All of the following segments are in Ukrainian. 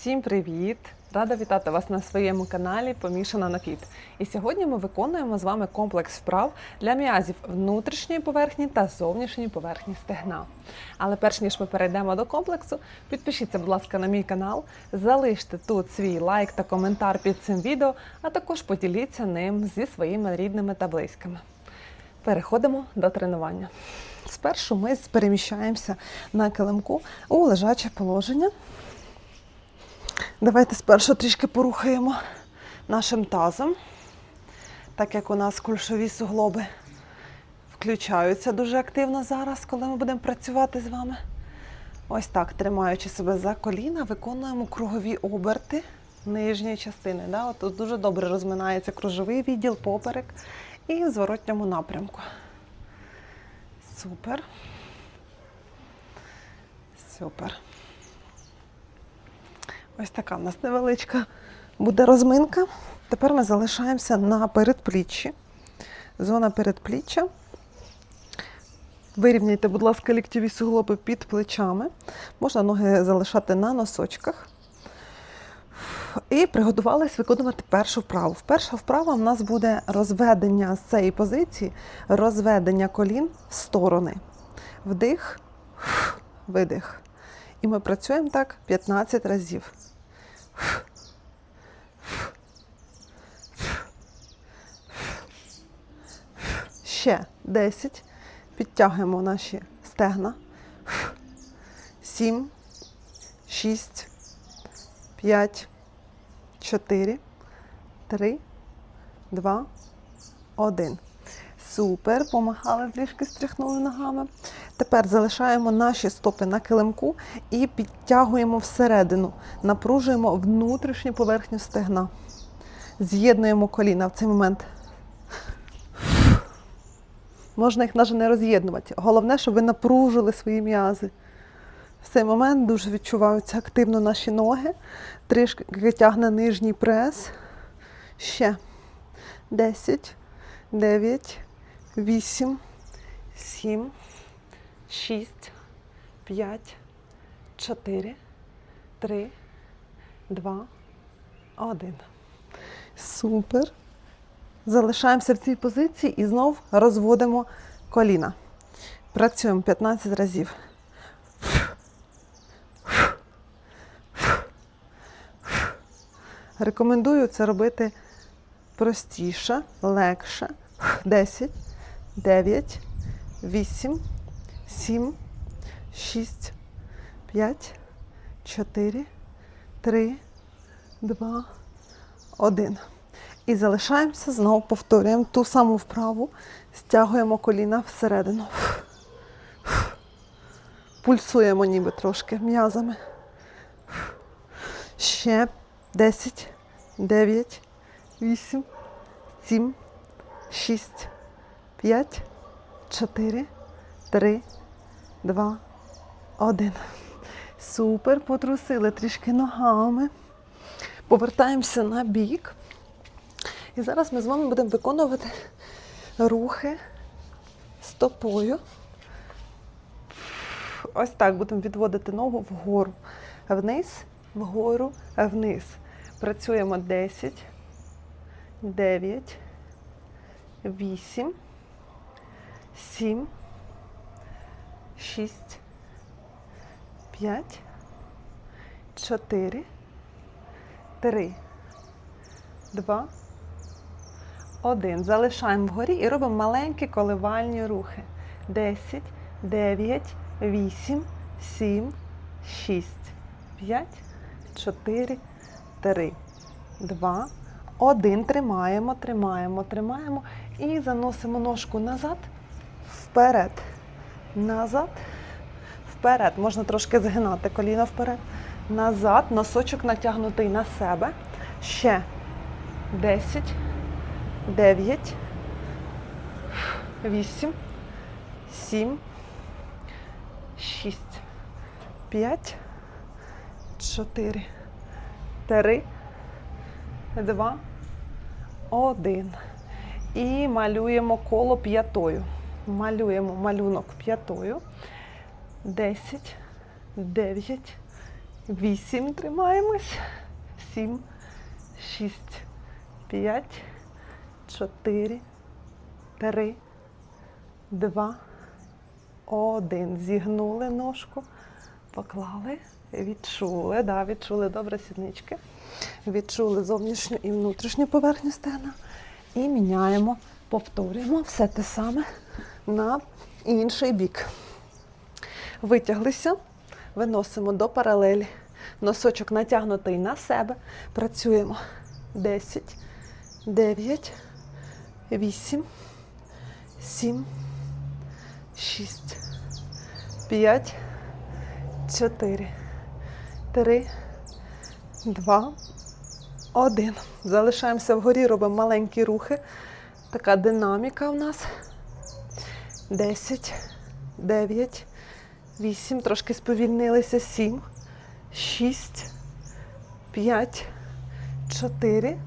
Всім привіт! Рада вітати вас на своєму каналі Помішана на кіт. І сьогодні ми виконуємо з вами комплекс вправ для м'язів внутрішньої поверхні та зовнішньої поверхні стегна. Але перш ніж ми перейдемо до комплексу, підпишіться, будь ласка, на мій канал, залиште тут свій лайк та коментар під цим відео, а також поділіться ним зі своїми рідними та близькими. Переходимо до тренування. Спершу ми переміщаємося на килимку у лежаче положення. Давайте спершу трішки порухаємо нашим тазом, так як у нас кульшові суглоби включаються дуже активно зараз, коли ми будемо працювати з вами. Ось так, тримаючи себе за коліна, виконуємо кругові оберти нижньої частини. Да? Тут дуже добре розминається кружовий відділ, поперек і в зворотньому напрямку. Супер. Супер. Ось така в нас невеличка буде розминка. Тепер ми залишаємося на передпліччі. Зона передпліччя. Вирівняйте, будь ласка, ліктєві суглоби під плечами. Можна ноги залишати на носочках. І приготувались виконувати першу вправу. Перша вправа в нас буде розведення з цієї позиції, розведення колін в сторони. Вдих, видих. І ми працюємо так 15 разів. Ще 10. Підтягуємо наші стегна. 7, 6, 5, 4, 3, 2, 1. Супер. Помахали трішки, стряхнули ногами. Тепер залишаємо наші стопи на килимку і підтягуємо всередину. Напружуємо внутрішню поверхню стегна. З'єднуємо коліна в цей момент. Можна їх навіть не роз'єднувати. Головне, щоб ви напружили свої м'язи. В цей момент дуже відчуваються активно наші ноги. Трішки тягне нижній прес. Ще 10, 9, 8, 7, 6, 5, 4, 3, 2, 1. Супер. Залишаємося в цій позиції і знов розводимо коліна. Працюємо 15 разів. Рекомендую це робити простіше, легше. 10, 9, 8, 7, 6, 5, 4, 3, 2, 1. І залишаємося, знову повторюємо ту саму вправу, стягуємо коліна всередину. Пульсуємо ніби трошки м'язами. Ще 10, 9, 8, 7, 6, 5, 4, 3, 2, 1. Супер, потрусили трішки ногами. Повертаємося на бік. І зараз ми з вами будемо виконувати рухи стопою. Ось так будемо відводити ногу вгору, вниз, вгору, вниз. Працюємо 10, 9, 8, 7, 6, 5, 4, 3, 2, один. Залишаємо вгорі і робимо маленькі коливальні рухи. 10, 9, 8, 7, 6, 5, 4, 3, 2, 1. Тримаємо, тримаємо, тримаємо. І заносимо ножку назад, вперед. Назад, вперед. Можна трошки згинати коліно вперед. Назад. Носочок натягнутий на себе. Ще 10. 9, 8, 7, 6, 5, 4, 3, 2, 1. І малюємо коло п'ятою. Малюємо малюнок п'ятою. 10, 9, Вісім. Тримаємось. Сім, шість, п'ять, чотири, три, два, один. Зігнули ножку, поклали, відчули, да, відчули добре сіднички. Відчули зовнішню і внутрішню поверхню стегна. І міняємо, повторюємо все те саме на інший бік. Витяглися, виносимо до паралелі. Носочок натягнутий на себе. Працюємо 10, 9, 8, 7, 6, 5, 4, 3, 2, 1. Залишаємося вгорі, робимо маленькі рухи. Така динаміка у нас. 10, 9, 8, трошки сповільнилися, 7, 6, 5, 4,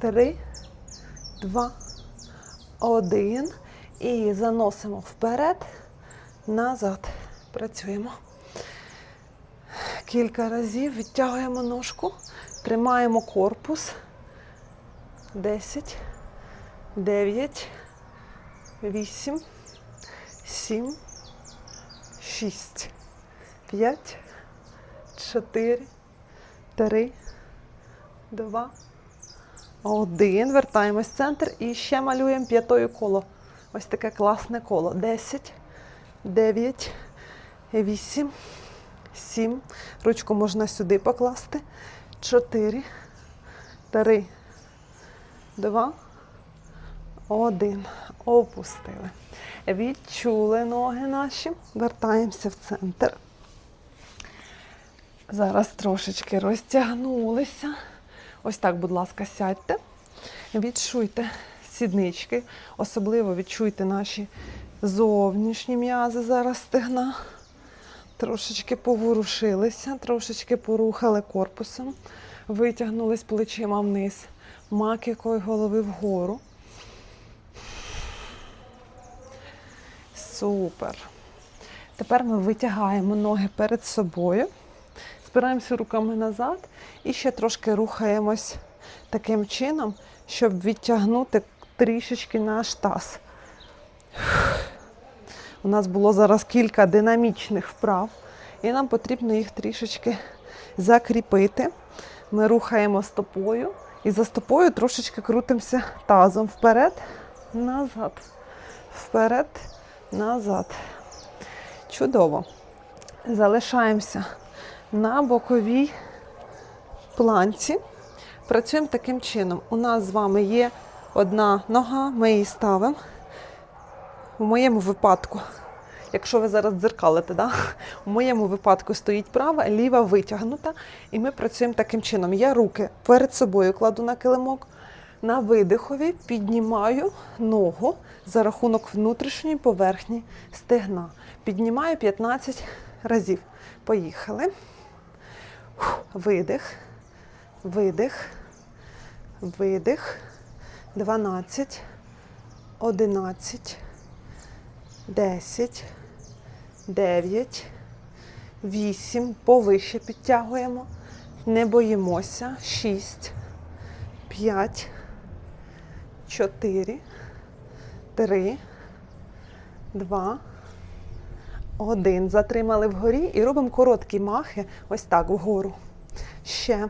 3, 2, 1. І заносимо вперед, назад. Працюємо. Кілька разів відтягуємо ножку, тримаємо корпус. 10, 9, 8, 7, 6, 5, 4, 3, 2, 1. Вертаємось в центр і ще малюємо п'ятою коло. Ось таке класне коло. 10, 9, 8, 7. Ручку можна сюди покласти. 4, 3, 2, 1. Опустили. Відчули ноги наші. Вертаємося в центр. Зараз трошечки розтягнулися. Ось так, будь ласка, сядьте. Відчуйте сіднички. Особливо відчуйте наші зовнішні м'язи зараз стегна. Трошечки поворушилися, трошечки порухали корпусом, витягнулись плечима вниз, маківкою голови вгору. Супер. Тепер ми витягаємо ноги перед собою, спираємося руками назад і ще трошки рухаємось таким чином, щоб відтягнути трішечки наш таз. У нас було зараз кілька динамічних вправ, і нам потрібно їх трішечки закріпити. Ми рухаємо стопою і за стопою трошечки крутимося тазом вперед, назад, вперед, назад. Чудово. Залишаємося на боковій планці. Працюємо таким чином. У нас з вами є одна нога, ми її ставимо. В моєму випадку, якщо ви зараз дзеркалите, да? у моєму випадку стоїть права, ліва витягнута, і ми працюємо таким чином. Я руки перед собою кладу на килимок, на видихові піднімаю ногу за рахунок внутрішньої поверхні стегна. Піднімаю 15 разів. Поїхали. Видих, видих, видих. 12, 11, 10, 9, 8. Повище підтягуємо. Не боїмося. 6, 5, 4, 3, 2, 1. Затримали вгорі і робимо короткі махи. Ось так вгору. Ще,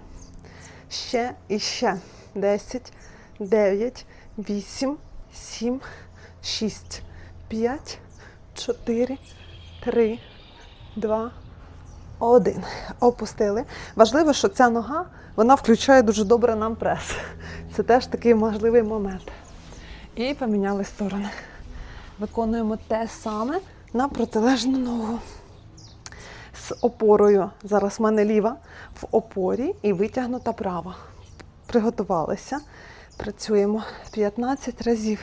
ще і ще. 10, 9, 8, 7, 6, 5, 4, 3, 2, 1. Опустили. Важливо, що ця нога вона включає дуже добре нам прес. Це теж такий важливий момент. І поміняли сторони. Виконуємо те саме на протилежну ногу. З опорою. Зараз в мене ліва в опорі і витягнута права. Приготувалися. Працюємо 15 разів.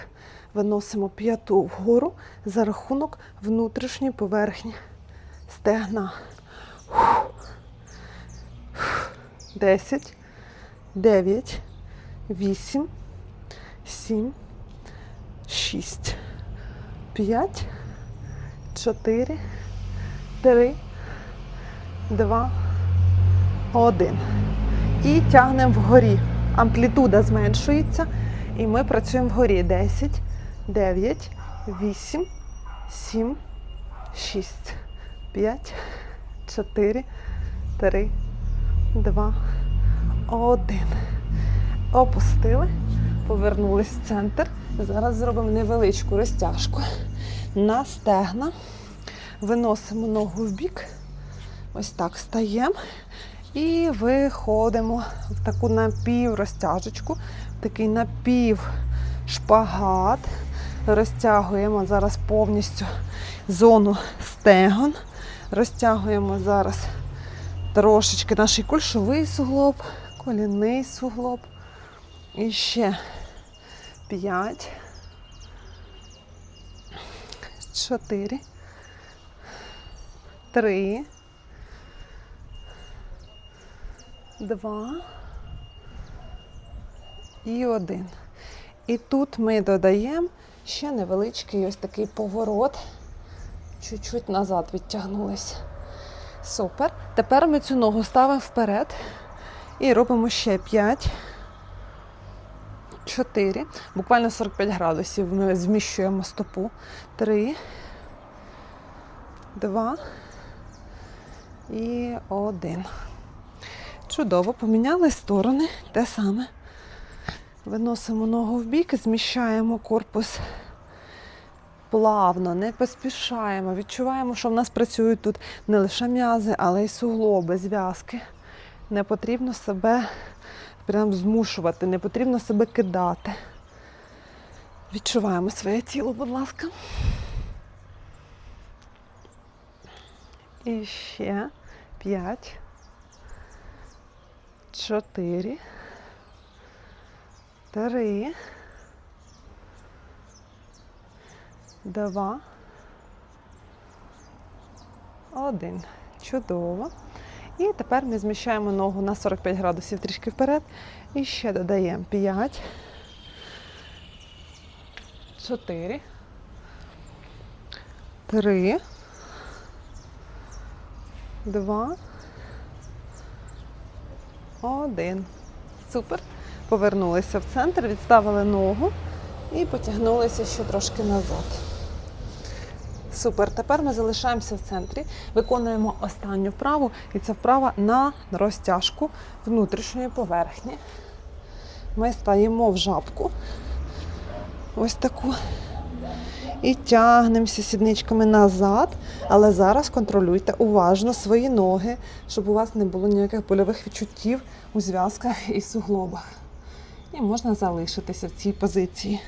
Виносимо п'яту вгору за рахунок внутрішньої поверхні стегна. 10, 9, 8, 7, 6, 5, 4, 3, 2, Один. І тягнемо вгорі. Амплітуда зменшується. І ми працюємо вгорі. 10, 9, 8, 7, 6, 5, 4, 3, 2, 1. Опустили, повернулись в центр. Зараз зробимо невеличку розтяжку на стегна. Виносимо ногу в бік. Ось так стаємо. І виходимо в таку напіврозтяжечку, такий напівшпагат. Розтягуємо зараз повністю зону стегон. Розтягуємо зараз трошечки наш кульшовий суглоб, колінний суглоб. І ще 5, 4, 3, 2 і 1. І тут ми додаємо ще невеличкий ось такий поворот. Чуть-чуть назад відтягнулися. Супер. Тепер ми цю ногу ставимо вперед і робимо ще 5, 4, буквально 45 градусів ми зміщуємо стопу. 3, 2 і 1. Чудово, поміняли сторони, те саме. Виносимо ногу в бік, зміщаємо корпус плавно, не поспішаємо. Відчуваємо, що в нас працюють тут не лише м'язи, але й суглоби, зв'язки. Не потрібно себе прям змушувати, не потрібно себе кидати. Відчуваємо своє тіло, будь ласка. І ще п'ять. Чотири. Три. Два. Один. Чудово. І тепер ми зміщаємо ногу на 45 градусів трішки вперед. І ще додаємо 5. 4. 3. 2. Один. Супер. Повернулися в центр, відставили ногу і потягнулися ще трошки назад. Супер. Тепер ми залишаємося в центрі, виконуємо останню вправу, і це вправа на розтяжку внутрішньої поверхні. Ми стаємо в жабку. Ось таку. І тягнемося сідничками назад. Але зараз контролюйте уважно свої ноги, щоб у вас не було ніяких больових відчуттів у зв'язках і суглобах. І можна залишитися в цій позиції.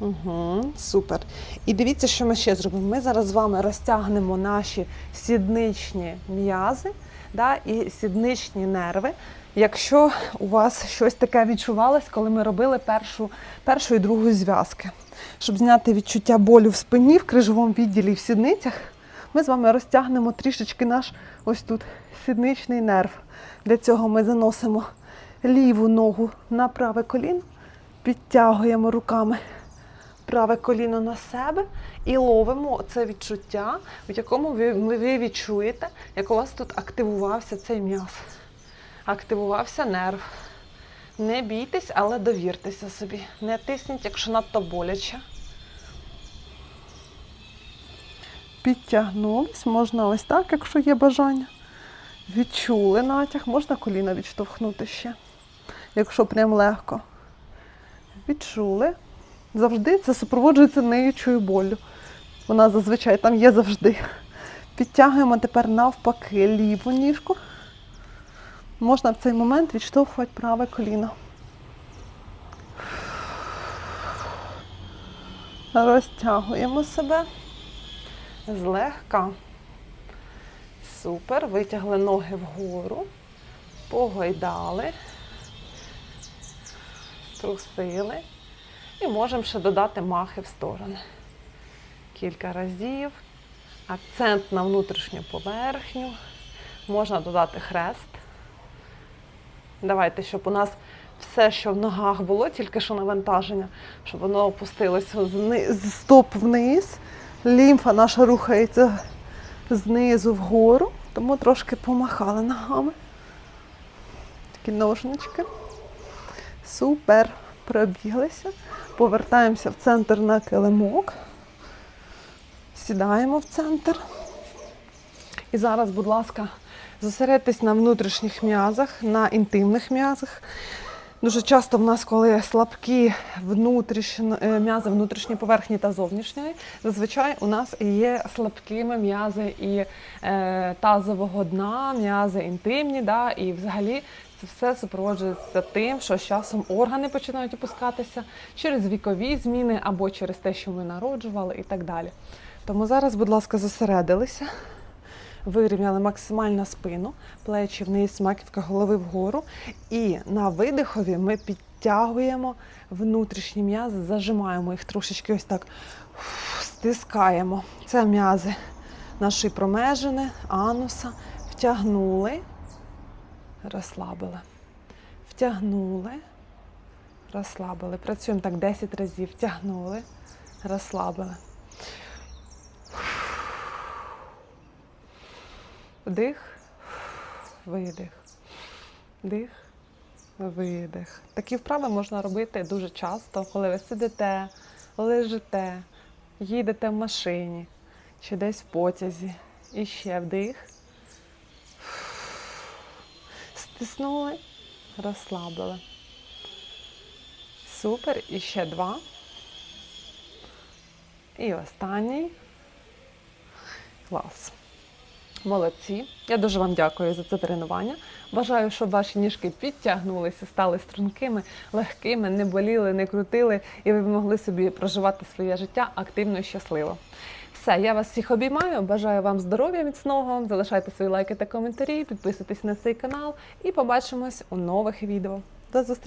Угу, супер. І дивіться, що ми ще зробимо. Ми зараз з вами розтягнемо наші сідничні м'язи да, і сідничні нерви. Якщо у вас щось таке відчувалось, коли ми робили першу, першу і другу зв'язки. Щоб зняти відчуття болю в спині, в крижовому відділі і в сідницях, ми з вами розтягнемо трішечки наш ось тут сідничний нерв. Для цього ми заносимо ліву ногу на праве коліно, підтягуємо руками праве коліно на себе і ловимо це відчуття, в якому ви, ви відчуєте, як у вас тут активувався цей м'яз, активувався нерв. Не бійтесь, але довіртеся собі. Не тисніть, якщо надто боляче. Підтягнулись, можна ось так, якщо є бажання. Відчули натяг, можна коліна відштовхнути ще, якщо прям легко. Відчули. Завжди це супроводжується ниючою болю. Вона зазвичай там є завжди. Підтягуємо тепер навпаки ліву ніжку. Можна в цей момент відштовхувати праве коліно. Розтягуємо себе злегка. Супер. Витягли ноги вгору, погойдали, струсили. І можемо ще додати махи в сторони. Кілька разів. Акцент на внутрішню поверхню. Можна додати хрест. Давайте, щоб у нас все, що в ногах було, тільки що навантаження, щоб воно опустилося з стоп вниз, лімфа наша рухається знизу вгору, тому трошки помахали ногами. Такі ножнички. Супер. Пробіглися. Повертаємося в центр на килимок. Сідаємо в центр. І зараз, будь ласка, зосередьтесь на внутрішніх м'язах, на інтимних м'язах. Дуже часто в нас, коли слабкі внутрішні, е, м'язи внутрішньої поверхні та зовнішньої, зазвичай у нас є слабкими м'язи і е, тазового дна, м'язи інтимні, да, і взагалі це все супроводжується тим, що з часом органи починають опускатися через вікові зміни або через те, що ми народжували, і так далі. Тому зараз, будь ласка, зосередилися. Вирівняли максимально спину, плечі вниз, маківка голови вгору. І на видихові ми підтягуємо внутрішні м'язи, зажимаємо їх трошечки ось так стискаємо. Це м'язи нашої промежини, ануса. Втягнули, розслабили. Втягнули, розслабили. Працюємо так 10 разів. Втягнули, розслабили. Вдих, видих. Дих, видих. Такі вправи можна робити дуже часто, коли ви сидите, лежите, їдете в машині чи десь в потязі. І ще вдих. Стиснули, розслабили. Супер. І ще два. І останній. Клас. Молодці. Я дуже вам дякую за це тренування. Бажаю, щоб ваші ніжки підтягнулися, стали стрункими, легкими, не боліли, не крутили, і ви могли собі проживати своє життя активно і щасливо. Все, я вас всіх обіймаю. Бажаю вам здоров'я міцного. Залишайте свої лайки та коментарі, підписуйтесь на цей канал і побачимось у нових відео. До зустрічі!